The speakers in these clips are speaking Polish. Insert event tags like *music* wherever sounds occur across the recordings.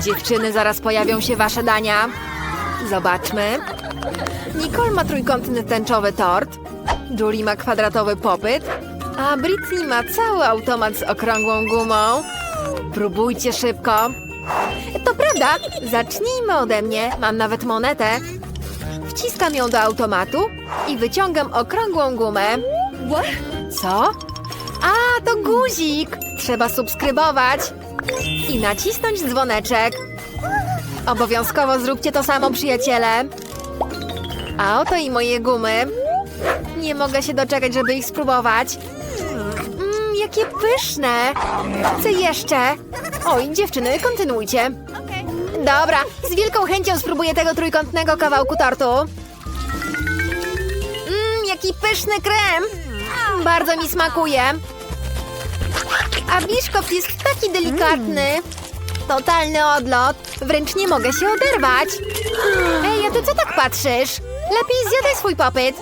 Dziewczyny, zaraz pojawią się wasze dania. Zobaczmy. Nicole ma trójkątny tęczowy tort. Julie ma kwadratowy popyt. A Britney ma cały automat z okrągłą gumą. Próbujcie szybko. To prawda. Zacznijmy ode mnie. Mam nawet monetę. Wciskam ją do automatu i wyciągam okrągłą gumę. Co? A, to guzik! Trzeba subskrybować i nacisnąć dzwoneczek. Obowiązkowo zróbcie to samo, przyjaciele. A oto i moje gumy. Nie mogę się doczekać, żeby ich spróbować. Mmm, jakie pyszne! Chcę jeszcze. Oj, dziewczyny, kontynuujcie. Dobra, z wielką chęcią spróbuję tego trójkątnego kawałku tortu. Mmm, jaki pyszny krem! Bardzo mi smakuje. A biszkopt jest taki delikatny. Totalny odlot. Wręcz nie mogę się oderwać. Ej, a ty co tak patrzysz? Lepiej zjadaj swój popyt.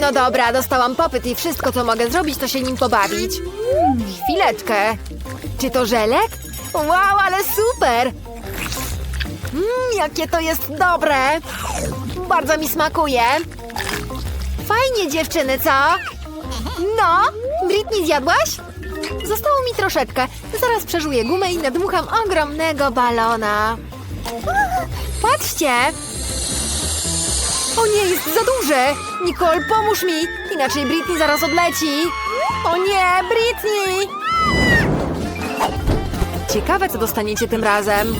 No dobra, dostałam popyt i wszystko, co mogę zrobić, to się nim pobawić. Chwileczkę. Czy to żelek? Wow, ale super! Mmm, jakie to jest dobre! Bardzo mi smakuje. Fajnie, dziewczyny, co? No, Britney zjadłaś? Zostało mi troszeczkę. Zaraz przeżuję gumę i nadmucham ogromnego balona. Patrzcie! O nie, jest za duże! Nicole, pomóż mi! Inaczej Britney zaraz odleci! O nie, Britney! Ciekawe, co dostaniecie tym razem.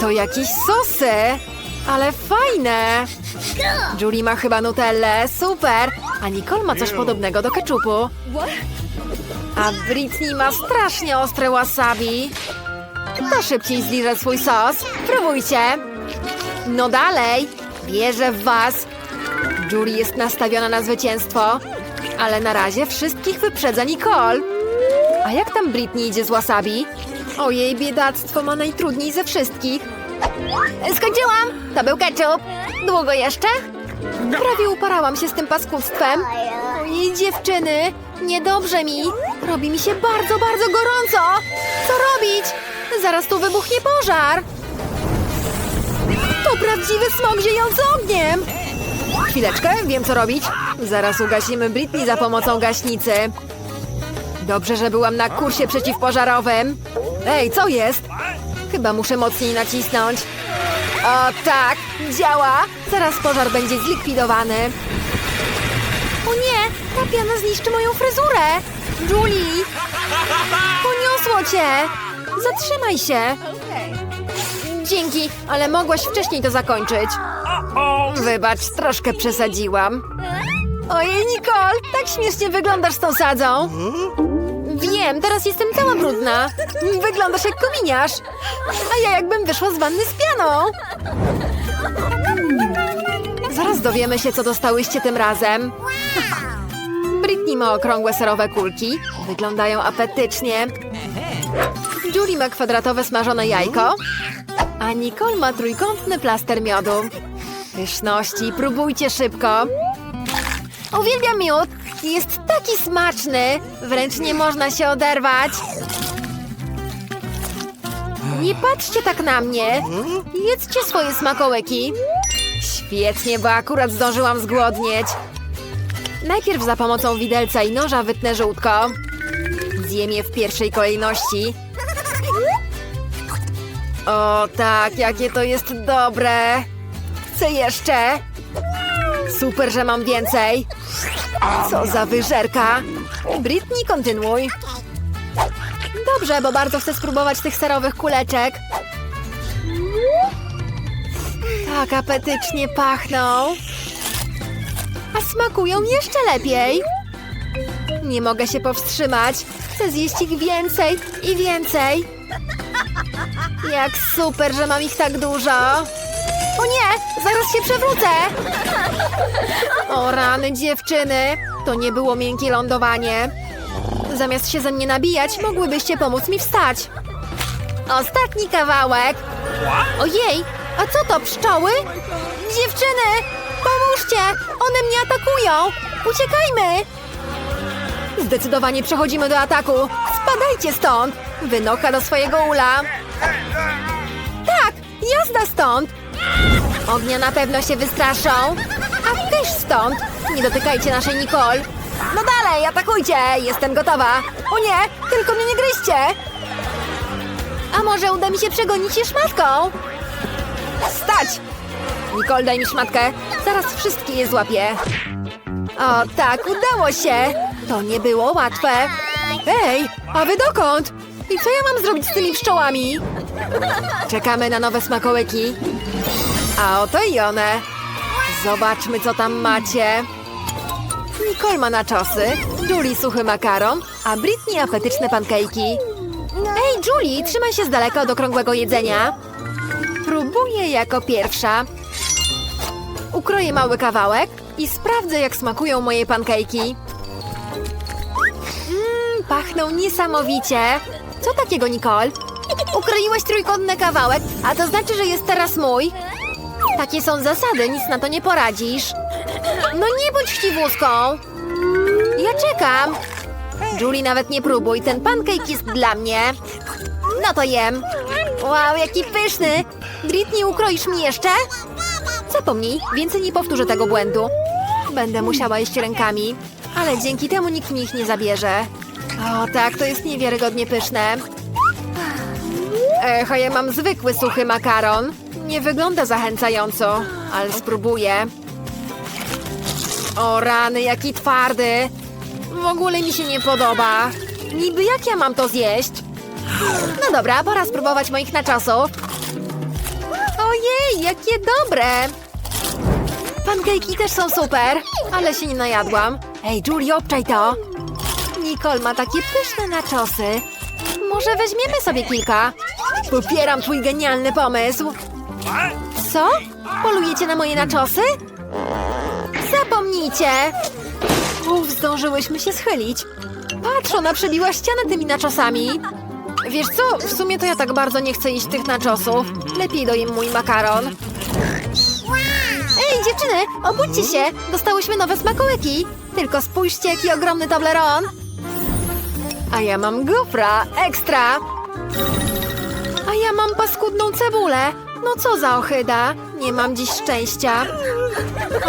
To jakieś sosy! Ale fajne! Julie ma chyba nutellę, super! A Nicole ma coś podobnego do keczupu. A Britney ma strasznie ostre wasabi. Kto szybciej zliże swój sos? Próbujcie! No dalej! Wierzę w was! Julie jest nastawiona na zwycięstwo, ale na razie wszystkich wyprzedza Nicole. A jak tam Britney idzie z wasabi? Ojej, biedactwo ma najtrudniej ze wszystkich. Skończyłam! To był ketchup. Długo jeszcze? Prawie uparałam się z tym paskudstwem. Ojej, dziewczyny, niedobrze mi. Robi mi się bardzo, bardzo gorąco. Co robić? Zaraz tu wybuchnie pożar. To prawdziwy smog ziejący ogniem. Chwileczkę, wiem co robić. Zaraz ugasimy Britney za pomocą gaśnicy. Dobrze, że byłam na kursie przeciwpożarowym. Ej, co jest? Chyba muszę mocniej nacisnąć. O tak, działa! Zaraz pożar będzie zlikwidowany. Piana zniszczy moją fryzurę! Julie! Poniosło cię! Zatrzymaj się! Dzięki, ale mogłaś wcześniej to zakończyć. Wybacz, troszkę przesadziłam. Ojej, Nicole, tak śmiesznie wyglądasz z tą sadzą. Wiem, teraz jestem cała brudna. Wyglądasz jak kominiarz. A ja jakbym wyszła z wanny z pianą. Zaraz dowiemy się, co dostałyście tym razem. Britney ma okrągłe serowe kulki. Wyglądają apetycznie. Julie ma kwadratowe smażone jajko. A Nicole ma trójkątny plaster miodu. Pyszności, próbujcie szybko. Uwielbiam miód. Jest taki smaczny. Wręcz nie można się oderwać. Nie patrzcie tak na mnie. Jedzcie swoje smakołyki. Świetnie, bo akurat zdążyłam zgłodnieć. Najpierw za pomocą widelca i noża wytnę żółtko. Zjem je w pierwszej kolejności. O tak, jakie to jest dobre. Chcę jeszcze. Super, że mam więcej. Co za wyżerka. Britney, kontynuuj. Dobrze, bo bardzo chcę spróbować tych serowych kuleczek. Tak apetycznie pachną. Smakują jeszcze lepiej. Nie mogę się powstrzymać. Chcę zjeść ich więcej i więcej. Jak super, że mam ich tak dużo. O nie, zaraz się przewrócę. O rany dziewczyny, to nie było miękkie lądowanie. Zamiast się ze mnie nabijać, mogłybyście pomóc mi wstać. Ostatni kawałek. Ojej, a co to, pszczoły? Dziewczyny, pomóżcie, one mnie atakują. Uciekajmy. Zdecydowanie przechodzimy do ataku. Spadajcie stąd! Wynocha do swojego ula! Tak! Jazda stąd! Ognia na pewno się wystraszą! A też stąd! Nie dotykajcie naszej Nicole! No dalej, atakujcie! Jestem gotowa! O nie! Tylko mnie nie gryźcie! A może uda mi się przegonić je szmatką? Stać! Nicole, daj mi szmatkę. Zaraz wszystkie je złapię. O, tak, udało się. To nie było łatwe. Ej, a wy dokąd? I co ja mam zrobić z tymi pszczołami? Czekamy na nowe smakołyki. A oto i one. Zobaczmy, co tam macie. Nicole ma naczosy, Julie suchy makaron, a Britney apetyczne pankejki. Ej, Julie, trzymaj się z daleka od okrągłego jedzenia. Próbuję jako pierwsza. Ukroję mały kawałek i sprawdzę, jak smakują moje pankejki. Mmm, pachną niesamowicie. Co takiego, Nicole? Ukroiłeś trójkątny kawałek, a to znaczy, że jest teraz mój. Takie są zasady, nic na to nie poradzisz. No nie bądź chciwuską. Ja czekam. Julie, nawet nie próbuj, ten pancake jest dla mnie. No to jem. Wow, jaki pyszny. Britney, ukroisz mi jeszcze? Zapomnij, więcej nie powtórzę tego błędu. Będę musiała jeść rękami, ale dzięki temu nikt mi ich nie zabierze. O tak, to jest niewiarygodnie pyszne. Ech, a ja mam zwykły suchy makaron. Nie wygląda zachęcająco, ale spróbuję. O rany, jaki twardy. W ogóle mi się nie podoba. Niby jak ja mam to zjeść? No dobra, pora spróbować moich naczosów. Ojej, jakie dobre! Pankejki też są super, ale się nie najadłam. Ej, Julie, obczaj to. Nicole ma takie pyszne naczosy. Może weźmiemy sobie kilka? Popieram twój genialny pomysł. Co? Polujecie na moje naczosy? Zapomnijcie! Uf, zdążyłyśmy się schylić. Patrz, ona przebiła ścianę tymi naczosami. Wiesz co, w sumie to ja tak bardzo nie chcę iść tych naczosów. Lepiej dojem mój makaron. Ej, dziewczyny, obudźcie się! Dostałyśmy nowe smakołyki. Tylko spójrzcie, jaki ogromny Toblerone. A ja mam gofra, ekstra. A ja mam paskudną cebulę. No co za ochyda. Nie mam dziś szczęścia.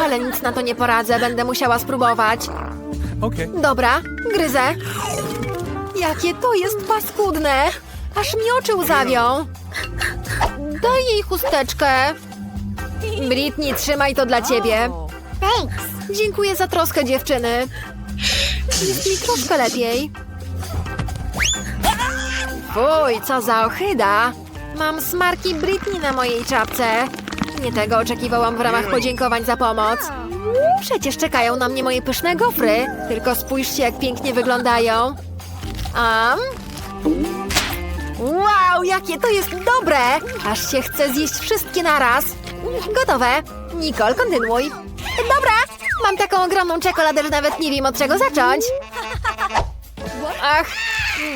Ale nic na to nie poradzę, będę musiała spróbować. Dobra, gryzę. Jakie to jest paskudne! Aż mi oczy łzawią. Daj jej chusteczkę. Britney, trzymaj to dla ciebie. Thanks. Dziękuję za troskę, dziewczyny. Jest mi troszkę lepiej. Fuj, co za ochyda. Mam smarki Britney na mojej czapce. Nie tego oczekiwałam w ramach podziękowań za pomoc. Przecież czekają na mnie moje pyszne gofry. Tylko spójrzcie, jak pięknie wyglądają. Am? Wow, jakie to jest dobre! Aż się chce zjeść wszystkie naraz. Gotowe. Nicole, kontynuuj. Dobra, mam taką ogromną czekoladę, że nawet nie wiem od czego zacząć. Ach,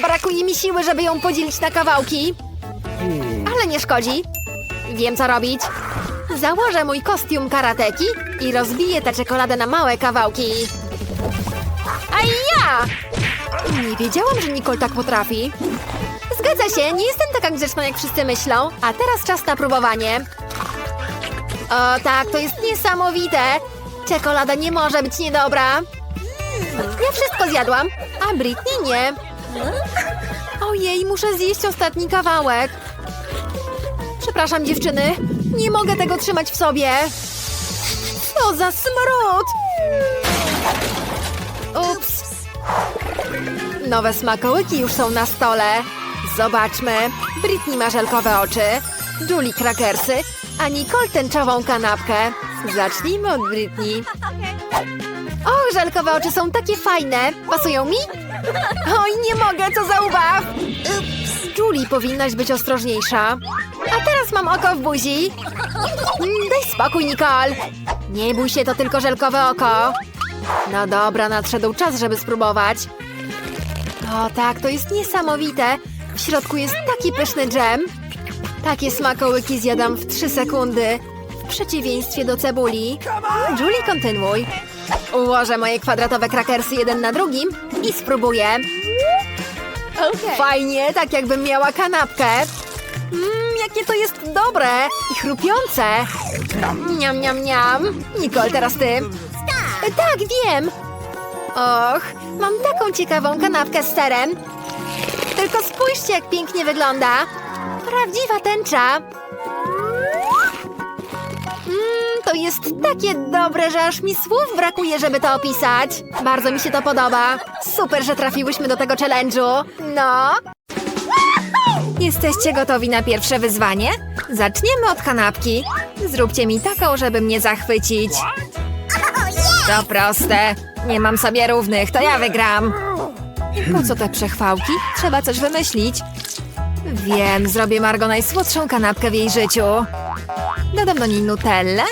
brakuje mi siły, żeby ją podzielić na kawałki. Ale nie szkodzi. Wiem, co robić. Założę mój kostium karateki i rozbiję tę czekoladę na małe kawałki. A ja! Nie wiedziałam, że Nicole tak potrafi. Zgadza się, nie jestem taka grzeczna, jak wszyscy myślą. A teraz czas na próbowanie. O tak, to jest niesamowite. Czekolada nie może być niedobra. Ja wszystko zjadłam, a Britney nie. Ojej, muszę zjeść ostatni kawałek. Przepraszam, dziewczyny. Nie mogę tego trzymać w sobie. Co za smród! Ups. Nowe smakołyki już są na stole. Zobaczmy. Britney ma żelkowe oczy, Julie krakersy, a Nicole tęczową kanapkę. Zacznijmy od Britney. O, żelkowe oczy są takie fajne. Pasują mi? Oj, nie mogę, co za ubaw! Ups. Julie, powinnaś być ostrożniejsza. A teraz mam oko w buzi. Mm, Daj spokój, Nicole. Nie bój się, to tylko żelkowe oko. No dobra, nadszedł czas, żeby spróbować. O tak, to jest niesamowite. W środku jest taki pyszny dżem. Takie smakołyki zjadam w 3 sekundy. W przeciwieństwie do cebuli. Julie, kontynuuj. Ułożę moje kwadratowe krakersy jeden na drugim i spróbuję. Fajnie, tak jakbym miała kanapkę. Mmm, jakie to jest dobre i chrupiące. Niam, niam, niam. Nicole, teraz ty. E, Tak, wiem. Och, mam taką ciekawą kanapkę z serem. Tylko spójrzcie, jak pięknie wygląda. Prawdziwa tęcza. Mmm, to jest takie dobre, że aż mi słów brakuje, żeby to opisać. Bardzo mi się to podoba. Super, że trafiłyśmy do tego challenge'u. No. Jesteście gotowi na pierwsze wyzwanie? Zaczniemy od kanapki. Zróbcie mi taką, żeby mnie zachwycić. To proste. Nie mam sobie równych, to ja wygram. Po co te przechwałki? Trzeba coś wymyślić. Wiem, zrobię Margo najsłodszą kanapkę w jej życiu. Dodam do niej nutellę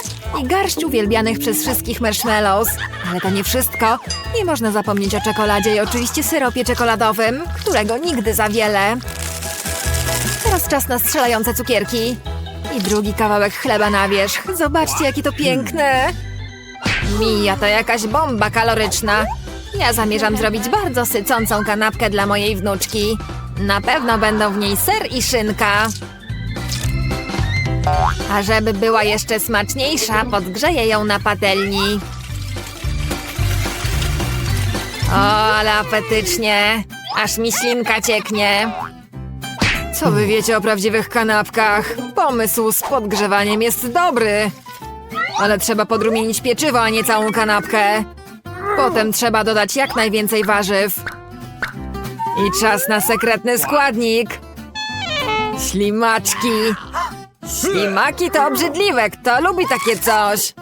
i garść uwielbianych przez wszystkich marshmallows. Ale to nie wszystko. Nie można zapomnieć o czekoladzie i oczywiście syropie czekoladowym, którego nigdy za wiele. Teraz czas na strzelające cukierki. I drugi kawałek chleba na wierzch. Zobaczcie, jakie to piękne. Mija to jakaś bomba kaloryczna. Ja zamierzam zrobić bardzo sycącą kanapkę dla mojej wnuczki. Na pewno będą w niej ser i szynka. A żeby była jeszcze smaczniejsza, podgrzeję ją na patelni. O, ale apetycznie. Aż mi ślinka cieknie. Co wy wiecie o prawdziwych kanapkach? Pomysł z podgrzewaniem jest dobry. Ale trzeba podrumienić pieczywo, a nie całą kanapkę. Potem trzeba dodać jak najwięcej warzyw. I czas na sekretny składnik. Ślimaczki. Ślimaki to obrzydliwe. Kto lubi takie coś?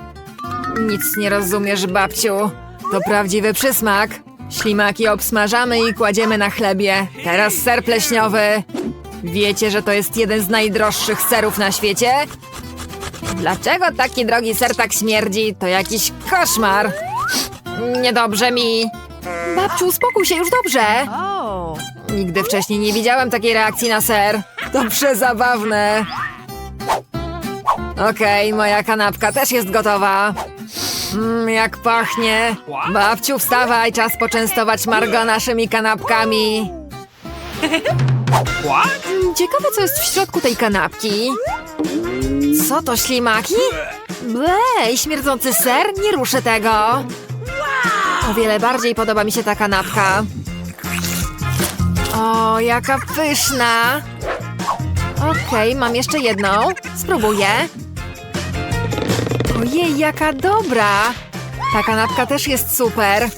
Nic nie rozumiesz, babciu. To prawdziwy przysmak. Ślimaki obsmażamy i kładziemy na chlebie. Teraz ser pleśniowy. Wiecie, że to jest jeden z najdroższych serów na świecie? Dlaczego taki drogi ser tak śmierdzi? To jakiś koszmar. Niedobrze mi. Babciu, uspokój się, już dobrze. Nigdy wcześniej nie widziałem takiej reakcji na ser. To przezabawne. Okej, moja kanapka też jest gotowa. Mmm, jak pachnie. Babciu, wstawaj, czas poczęstować Margo naszymi kanapkami. Mm, Ciekawe, co jest w środku tej kanapki. Co to, ślimaki? Blej, śmierdzący ser? Nie ruszę tego. O wiele bardziej podoba mi się ta kanapka. O, jaka pyszna. Okej, mam jeszcze jedną. Spróbuję. Ojej, jaka dobra. Ta kanapka też jest super.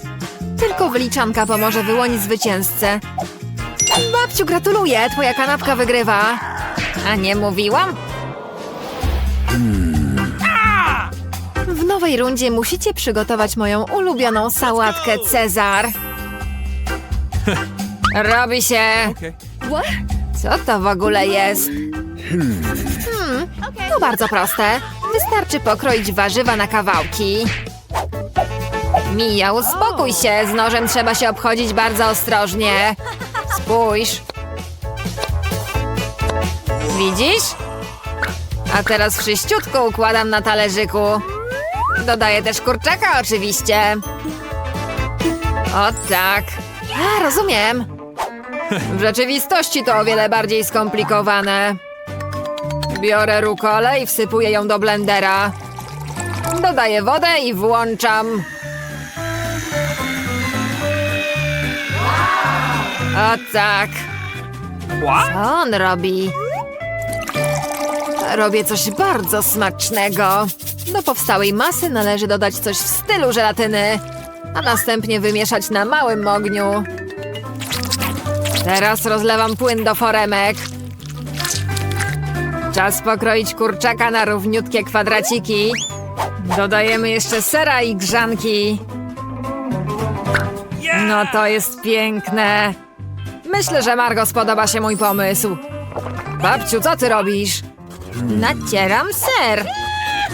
Tylko wyliczanka pomoże wyłonić zwycięzcę. Babciu, gratuluję! Twoja kanapka wygrywa. A nie mówiłam? W nowej rundzie musicie przygotować moją ulubioną sałatkę Cezar. Robi się! Co to w ogóle jest? Hmm, to bardzo proste. Wystarczy pokroić warzywa na kawałki. Mija, uspokój się. Z nożem trzeba się obchodzić bardzo ostrożnie. Spójrz. Widzisz? A teraz wszyściutko układam na talerzyku. Dodaję też kurczaka oczywiście. O tak. A, rozumiem. W rzeczywistości to o wiele bardziej skomplikowane. Biorę rukolę i wsypuję ją do blendera. Dodaję wodę i włączam. O tak. Co on robi? Robię coś bardzo smacznego. Do powstałej masy należy dodać coś w stylu żelatyny, a następnie wymieszać na małym ogniu. Teraz rozlewam płyn do foremek. Czas pokroić kurczaka na równiutkie kwadraciki. Dodajemy jeszcze sera i grzanki. No to jest piękne. Myślę, że Margo spodoba się mój pomysł. Babciu, co ty robisz? Nacieram ser.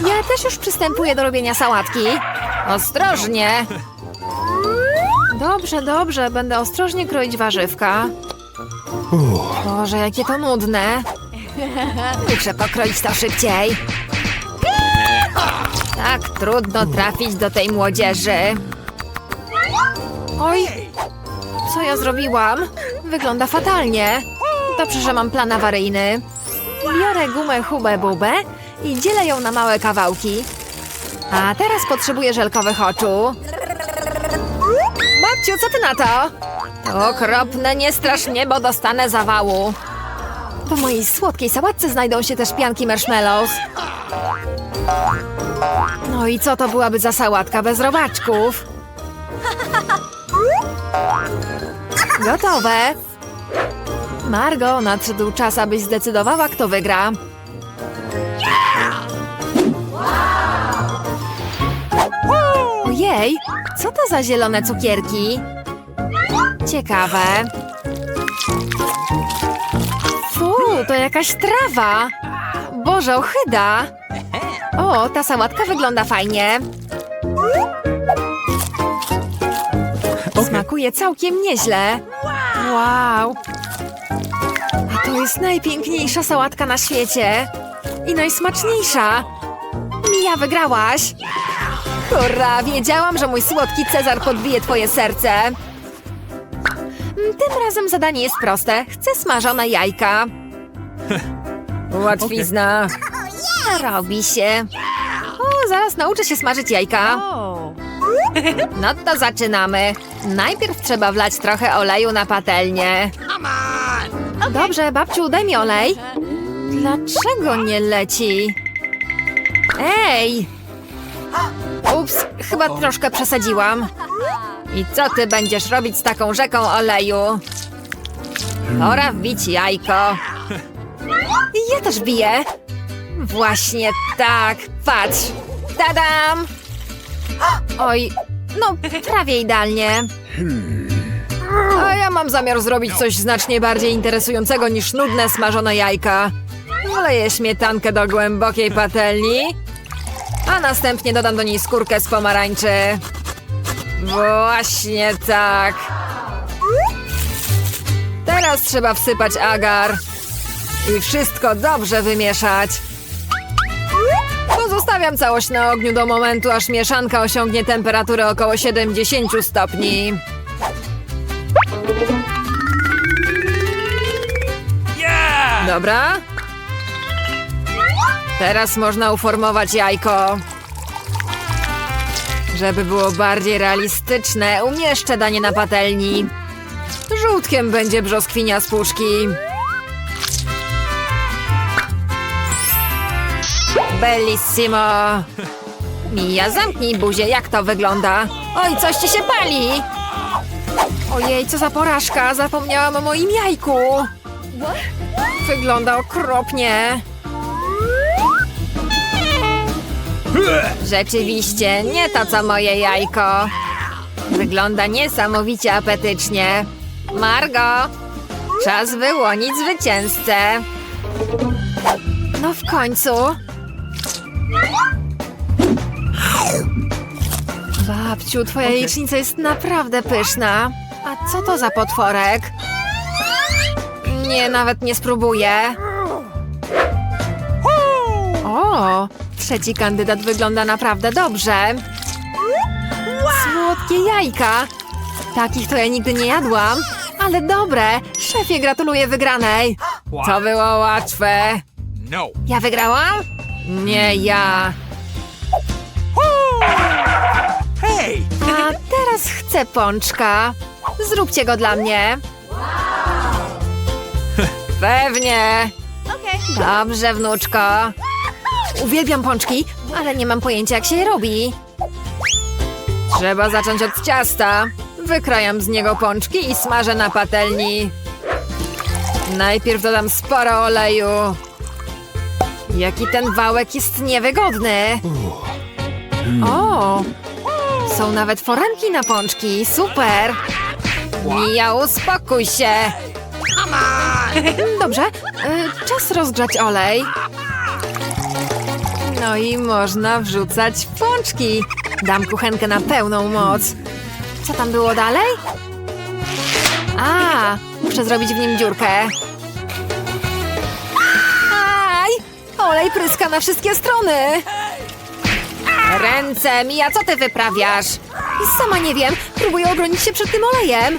Ja też już przystępuję do robienia sałatki. Ostrożnie. Dobrze, dobrze. Będę ostrożnie kroić warzywka. Boże, jakie to nudne. Muszę pokroić to szybciej. Tak trudno trafić do tej młodzieży. Oj, co ja zrobiłam? Wygląda fatalnie. Dobrze, że mam plan awaryjny. Biorę gumę Hubę Bubę i dzielę ją na małe kawałki. A teraz potrzebuję żelkowych oczu. Babciu, co ty na to? To okropne, nie strasz bo dostanę zawału. W mojej słodkiej sałatce znajdą się też pianki marshmallows. No i co to byłaby za sałatka bez robaczków? Gotowe. Margo, nadszedł czas, abyś zdecydowała, kto wygra. Ojej, co to za zielone cukierki? Ciekawe. Fu, to jakaś trawa. Boże, ochyda. O, ta sałatka wygląda fajnie. Smakuje całkiem nieźle. Wow. A to jest najpiękniejsza sałatka na świecie. I najsmaczniejsza. Mija, wygrałaś. Hurra, wiedziałam, że mój słodki Cezar podbije twoje serce. Tym razem zadanie jest proste. Chcę smażone jajka. *laughs* Łatwizna. Robi się. O, zaraz nauczę się smażyć jajka. *laughs* No to zaczynamy. Najpierw trzeba wlać trochę oleju na patelnię. Dobrze, babciu, daj mi olej. Dlaczego nie leci? Ej! Ups, chyba troszkę przesadziłam. I co ty będziesz robić z taką rzeką oleju? Pora wbić jajko. Ja też biję. Właśnie tak, patrz. Tadam! Oj, no prawie idealnie. A ja mam zamiar zrobić coś znacznie bardziej interesującego niż nudne smażone jajka. Wleję śmietankę do głębokiej patelni, a następnie dodam do niej skórkę z pomarańczy. Właśnie tak. Teraz trzeba wsypać agar i wszystko dobrze wymieszać. Pozostawiam całość na ogniu do momentu, aż mieszanka osiągnie temperaturę około 70 stopni. Dobra. Teraz można uformować jajko. Żeby było bardziej realistyczne, umieszczę danie na patelni. Żółtkiem będzie brzoskwinia z puszki. Bellissimo! Mija, zamknij buzię, jak to wygląda? Oj, coś ci się pali! Ojej, co za porażka! Zapomniałam o moim jajku! Wygląda okropnie. Rzeczywiście, nie to co moje jajko. Wygląda niesamowicie apetycznie. Margo, czas wyłonić zwycięzcę. No w końcu. Babciu, twoja jajecznica jest naprawdę pyszna. A co to za potworek? Nie, nawet nie spróbuję. O, trzeci kandydat wygląda naprawdę dobrze. Słodkie jajka. Takich to ja nigdy nie jadłam. Ale dobre. Szefie, gratuluję wygranej. To było łatwe. No. Ja wygrałam? Nie ja. Hey! A teraz chcę pączka. Zróbcie go dla mnie. Pewnie. Dobrze, wnuczko. Uwielbiam pączki, ale nie mam pojęcia, jak się je robi. Trzeba zacząć od ciasta. Wykrajam z niego pączki i smażę na patelni. Najpierw dodam sporo oleju. Jaki ten wałek jest niewygodny. O, są nawet foremki na pączki. Super. Mija, uspokój się. *laughs* Dobrze, y, czas rozgrzać olej. No i można wrzucać pączki. Dam kuchenkę na pełną moc. Co tam było dalej? A, muszę zrobić w nim dziurkę. Olej pryska na wszystkie strony. Ręce, Mija, co ty wyprawiasz? Sama nie wiem. Próbuję obronić się przed tym olejem.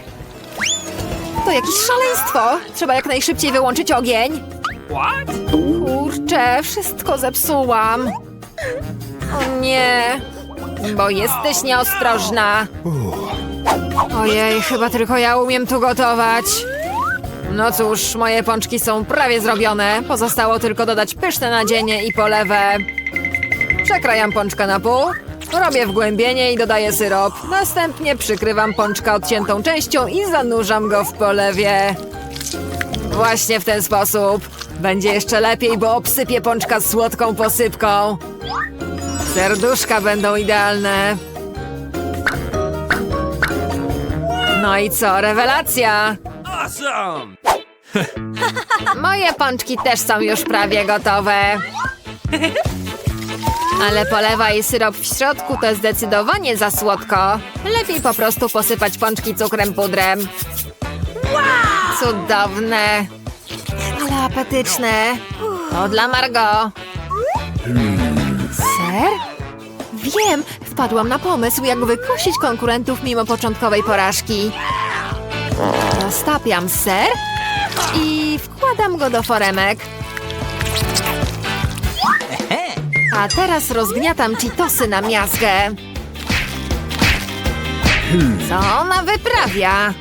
To jakieś szaleństwo! Trzeba jak najszybciej wyłączyć ogień. What? Kurczę, wszystko zepsułam. O nie, bo jesteś nieostrożna. Ojej, chyba tylko ja umiem tu gotować. No cóż, moje pączki są prawie zrobione. Pozostało tylko dodać pyszne nadzienie i polewę. Przekrajam pączka na pół, robię wgłębienie i dodaję syrop. Następnie przykrywam pączka odciętą częścią i zanurzam go w polewie. Właśnie w ten sposób. Będzie jeszcze lepiej, bo obsypię pączka słodką posypką. Serduszka będą idealne. No i co, rewelacja! Awesome! *laughs* Moje pączki też są już prawie gotowe. Ale polewa i syrop w środku to zdecydowanie za słodko. Lepiej po prostu posypać pączki cukrem pudrem. Cudowne. Ale apetyczne. To dla Margo. Ser? Wiem, wpadłam na pomysł, jak wykusić konkurentów mimo początkowej porażki. Roztapiam ser i wkładam go do foremek. A teraz rozgniatam Cheetosy na miazgę. Co ona wyprawia?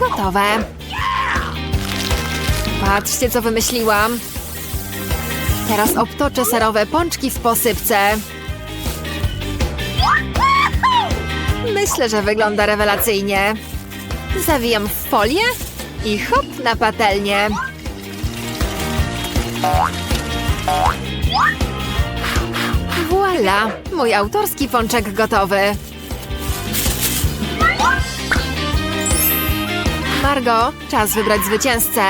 Gotowe. Patrzcie, co wymyśliłam. Teraz obtoczę serowe pączki w posypce. Myślę, że wygląda rewelacyjnie. Zawijam w folię i hop na patelnię. Voila! Mój autorski pączek gotowy. Margo, czas wybrać zwycięzcę.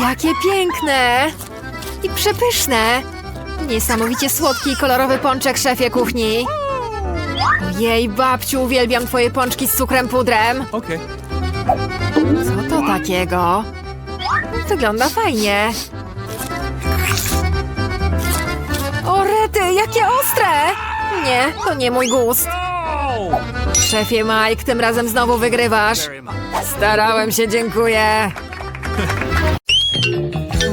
Jakie piękne! I przepyszne! Niesamowicie słodki i kolorowy pączek, szefie kuchni. Jej, babciu, uwielbiam twoje pączki z cukrem pudrem. Okay. Co to takiego? Wygląda fajnie. O rety, jakie ostre! Nie, to nie mój gust. Szefie Mike, tym razem znowu wygrywasz. Starałem się, dziękuję.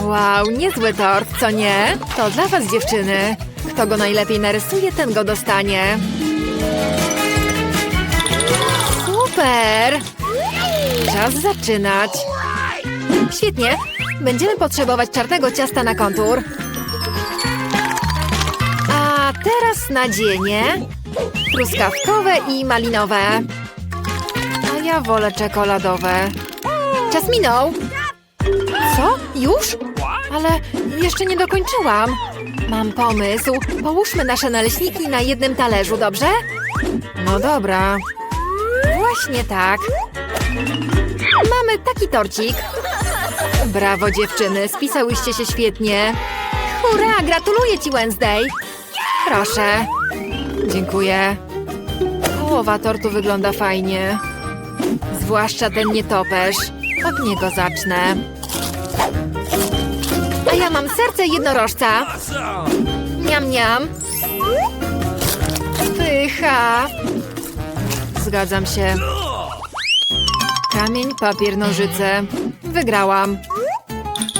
Wow, niezły tort, co nie? To dla was, dziewczyny. Kto go najlepiej narysuje, ten go dostanie. Super! Czas zaczynać. Świetnie. Będziemy potrzebować czarnego ciasta na kontur. A teraz nadzienie. Truskawkowe i malinowe. A ja wolę czekoladowe. Czas minął. Co? Już? Ale jeszcze nie dokończyłam. Mam pomysł. Połóżmy nasze naleśniki na jednym talerzu, dobrze? No dobra. Właśnie tak. Mamy taki torcik. Brawo dziewczyny, spisałyście się świetnie. Hurra, gratuluję ci Wednesday. Proszę. Dziękuję. Połowa tortu wygląda fajnie. Zwłaszcza ten nietoperz. Od niego zacznę. A ja mam serce jednorożca. Niam, niam. Pycha. Zgadzam się. Kamień, papier, nożyce. Wygrałam.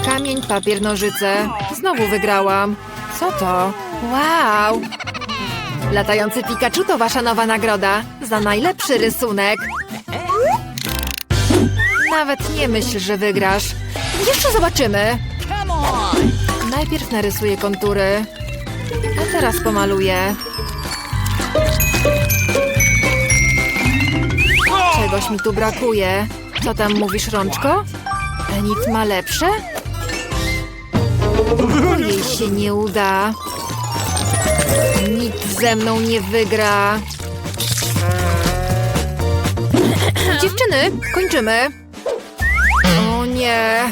Kamień, papier, nożyce. Znowu wygrałam. Co to? Wow! Latający Pikachu to wasza nowa nagroda za najlepszy rysunek. Nawet nie myśl, że wygrasz. Jeszcze zobaczymy. Najpierw narysuję kontury, a teraz pomaluję. Czegoś mi tu brakuje. Co tam mówisz, Rączko? Enit ma lepsze? Jej się nie uda. Nikt ze mną nie wygra. Dziewczyny, kończymy. O nie.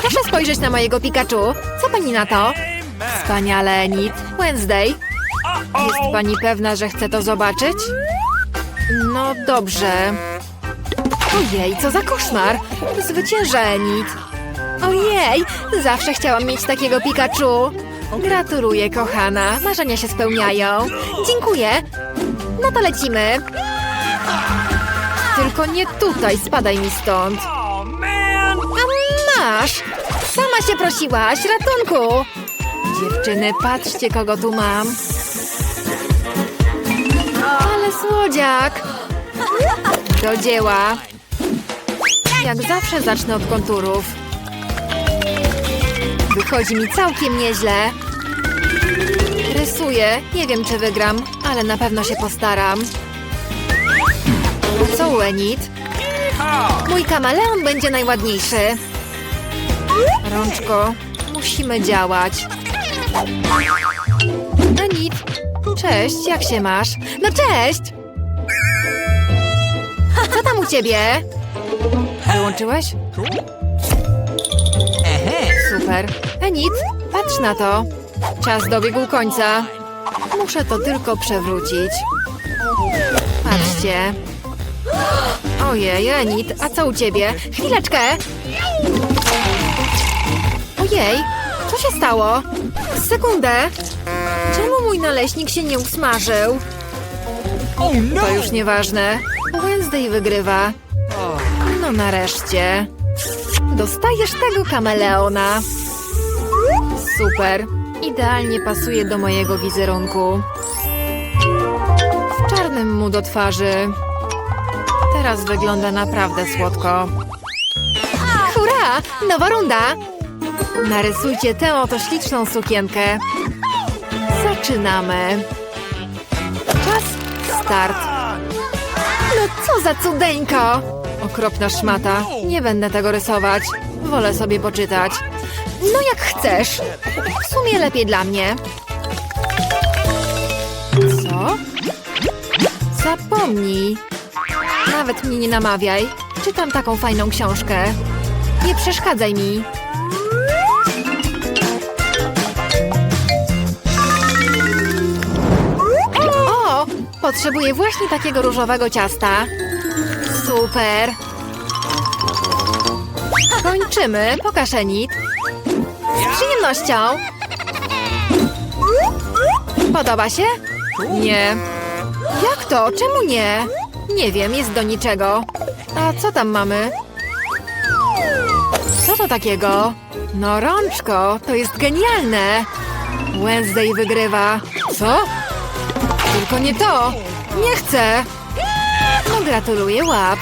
Proszę spojrzeć na mojego Pikachu. Co pani na to? Wspaniale, Enid. Wednesday, jest pani pewna, że chce to zobaczyć? No dobrze. Ojej, co za koszmar! Zwycięża Enid. Ojej, zawsze chciałam mieć takiego Pikachu. Gratuluję, kochana. Marzenia się spełniają. Dziękuję. No to lecimy. Tylko nie tutaj, spadaj mi stąd. A masz! Sama się prosiłaś, ratunku! Dziewczyny, patrzcie, kogo tu mam. Ale słodziak! Do dzieła. Jak zawsze zacznę od konturów. Wychodzi mi całkiem nieźle. Rysuję. Nie wiem, czy wygram, ale na pewno się postaram. Co, Enid? Mój kameleon będzie najładniejszy. Rączko, musimy działać. Cześć, jak się masz? No cześć! Co tam u ciebie? Wyłączyłeś? Super. Enid, patrz na to. Czas dobiegł końca. Muszę to tylko przewrócić. Patrzcie. Ojej, Enid, a co u ciebie? Chwileczkę! Ojej, co się stało? Sekundę! Czemu mój naleśnik się nie usmażył? Oh, no! To już nieważne. Wednesday wygrywa. No nareszcie. Dostajesz tego kameleona. Super. Idealnie pasuje do mojego wizerunku. W czarnym mu do twarzy. Teraz wygląda naprawdę słodko. Hurra! Nowa runda! Narysujcie tę oto śliczną sukienkę. Zaczynamy. Czas start. No co za cudeńko! Okropna szmata. Nie będę tego rysować. Wolę sobie poczytać. No jak chcesz. W sumie lepiej dla mnie. Co? Zapomnij. Nawet mnie nie namawiaj. Czytam taką fajną książkę. Nie przeszkadzaj mi. Potrzebuję właśnie takiego różowego ciasta. Super. Kończymy. Pokaż Enid. Z przyjemnością. Podoba się? Nie. Jak to? Czemu nie? Nie wiem, jest do niczego. A co tam mamy? Co to takiego? No rączko, to jest genialne. Wednesday wygrywa. Co? Tylko nie to! Nie chcę! No gratuluję łap.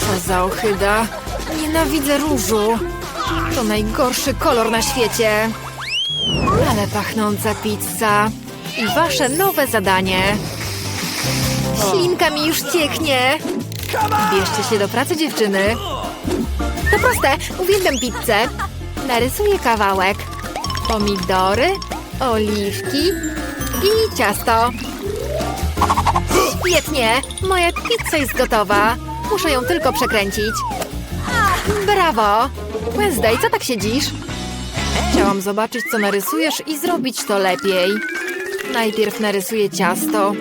Co za ohyda. Nienawidzę różu. To najgorszy kolor na świecie. Ale pachnąca pizza. I wasze nowe zadanie. Ślinka mi już cieknie. Bierzcie się do pracy, dziewczyny. To proste. Uwielbiam pizzę. Narysuję kawałek. Pomidory, oliwki i ciasto. Świetnie! Moja pizza jest gotowa. Muszę ją tylko przekręcić. Brawo! Wednesday, co tak siedzisz? Chciałam zobaczyć, co narysujesz i zrobić to lepiej. Najpierw narysuję ciasto,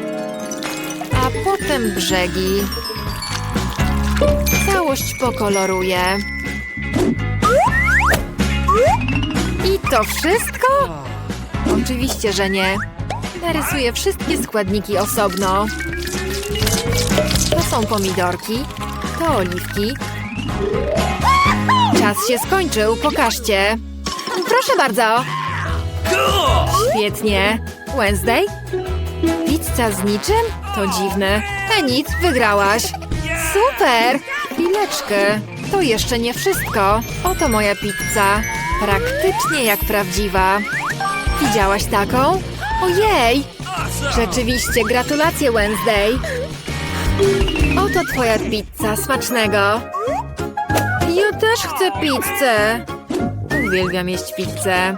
a potem brzegi. Całość pokoloruję. I to wszystko? Oczywiście, że nie. Narysuję wszystkie składniki osobno. To są pomidorki, to oliwki. Czas się skończył, pokażcie. Proszę bardzo. Świetnie. Wednesday? Pizza z niczym? To dziwne. Enid, wygrałaś. Super! Chwileczkę. To jeszcze nie wszystko. Oto moja pizza. Praktycznie jak prawdziwa. Widziałaś taką? Ojej! Rzeczywiście, gratulacje Wednesday. Oto twoja pizza, smacznego. Ja też chcę pizzę. Uwielbiam jeść pizzę.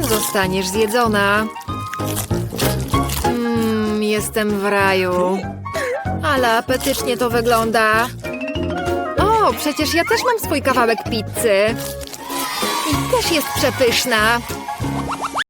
Zostaniesz zjedzona. Mmm, jestem w raju. Ale apetycznie to wygląda. O, przecież ja też mam swój kawałek pizzy. I też jest przepyszna.